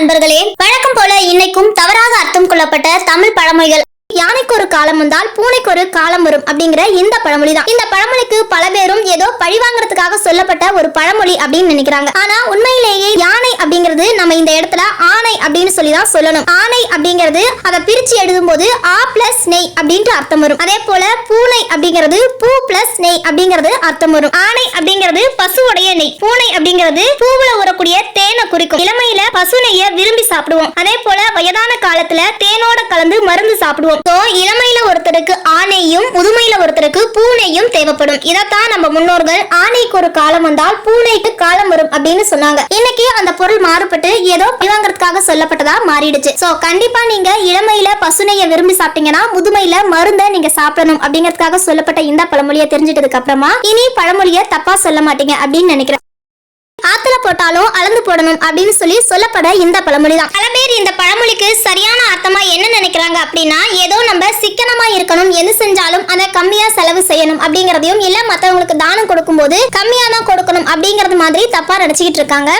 நண்பர்களே வழக்கம் போல இன்னைக்கும் தவறாக அர்த்தம் கொள்ளப்பட்ட தமிழ் பழமொழிகள் யானைக்கு ஒரு காலம் வந்தால் பூனைக்கு ஒரு காலம் வரும் அப்படிங்கிற இந்த பழமொழி தான் இந்த பழமொழிக்கு பல பேரும் ஏதோ பழி வாங்குறதுக்காக சொல்லப்பட்ட ஒரு பழமொழி அப்படின்னு நினைக்கிறாங்க. ஆனா உண்மையிலேயே அப்படிங்கிறது நம்ம இந்த இடத்துல ஆணை அப்படின்னு சொல்லி தான் சொல்லணும். ஆணை அப்படிங்கிறது அதை பிரிச்சு எழுதும் போது ஆ பிளஸ் நெய் அப்படின்ட்டு அர்த்தம் வரும். அதே போல பூனை அப்படிங்கிறது பூ பிளஸ் நெய் அப்படிங்கிறது அர்த்தம் வரும். ஆணை அப்படிங்கிறது பசுவுடைய நெய். பூனை அப்படிங்கிறது பூவுல உரக்கூடிய தேனை குறிக்கும். இளமையில பசு நெய்ய விரும்பி சாப்பிடுவோம். அதே போல வயதான காலத்துல தேனோட கலந்து மருந்து சாப்பிடுவோம். சோ இளமையில ஒருத்தருக்கு ஆணையும் முதுமையில ஒருத்தருக்கு பூனையும் தேவைப்படும். இதத்தான் நம்ம முன்னோர்கள் ஆணைக்கு ஒரு காலம் வந்தால் பூனைக்கு காலம் வரும் அப்படின்னு சொன்னாங்க. இன்னைக்கு அந்த பொருள் மாறுபட்டு ஏதோ பிவாங்கிறதுக்காக சொல்லப்பட்டதா மாறிடுச்சு. சோ கண்டிப்பா நீங்க இளமையில பசுனைய விரும்பி சாப்பிட்டீங்கன்னா முதுமையில மருந்தை நீங்க சாப்பிடணும் அப்படிங்கிறதுக்காக சொல்லப்பட்ட இந்த பழமொழியை தெரிஞ்சிட்டதுக்கு அப்புறமா இனி பழமொழியை தப்பா சொல்ல மாட்டீங்க அப்படின்னு நினைக்கிறேன். ஆத்துல போட்டாலும் அளந்து போடணும் அப்படின்னு சொல்லி சொல்லப்பட இந்த பழமொழி தான் பல பேர் இந்த பழமொழிக்கு சரியான அர்த்தமா என்ன நினைக்கிறாங்க அப்படின்னா ஏதோ நம்ம சிக்கனமா இருக்கணும் எது செஞ்சாலும் அதை கம்மியா செலவு செய்யணும் அப்படிங்கறதையும் இல்ல மத்தவங்களுக்கு தானம் கொடுக்கும்போது கம்மியா தான் கொடுக்கணும் அப்படிங்கறது மாதிரி தப்பா நினைச்சுக்கிட்டு இருக்காங்க.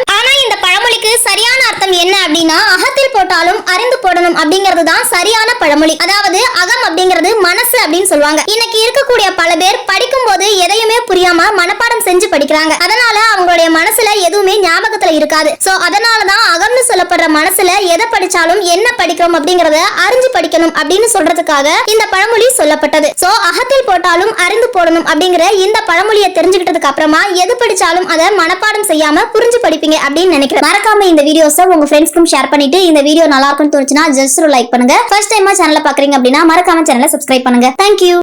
பழமொழிக்கு சரியான அர்த்தம் என்ன அப்படின்னா அகத்தில் போட்டாலும் அறிந்து போடணும் அப்படிங்கிறது தான் சரியான பழமொழி. அதாவது அகம் அப்படிங்கிறது மனசு அப்படின்னு சொல்லுவாங்க. இன்னைக்கு இருக்கக்கூடிய பல பேர் படிக்கும் போது எதையுமே புரியாம மனப்பாடம் செஞ்சு படிக்கிறாங்க. அதனால அவங்களுடைய மனசுல எதுவுமே ஞாபகத்துல இருக்காது. சோ அதனாலதான் அகம்னு சொல்லப்படுற மனசுல எதை படிச்சாலும் என்ன படிக்கிறோம் அப்படிங்கறத அறிஞ்சு படிக்கணும் அப்படின்னு சொல்றதுக்காக இந்த பழமொழி சொல்லப்பட்டது. சோ அகத்தில் போட்டாலும் அறிந்து போடணும் அப்படிங்கிற இந்த பழமொழியை தெரிஞ்சுக்கிட்டதுக்கு அப்புறமா எது படிச்சாலும் அதை மனப்பாடம் செய்யாம புரிஞ்சு படிப்பீங்க அப்படின்னு நினைக்கிறேன். மறக்காம இந்த வீடியோஸை உங்க ஃப்ரெண்ட்ஸ்க்கும் ஷேர் பண்ணிட்டு இந்த வீடியோ நல்லா இருக்கும்னு தோணுச்சுன்னா ஜஸ்ட் லைக் பண்ணுங்க. ஃபர்ஸ்ட் டைமா சேனலை பாக்குறீங்க அப்படின்னா மறக்காம சேனலை சப்ஸ்கிரைப் பண்ணுங்க. தேங்க்யூ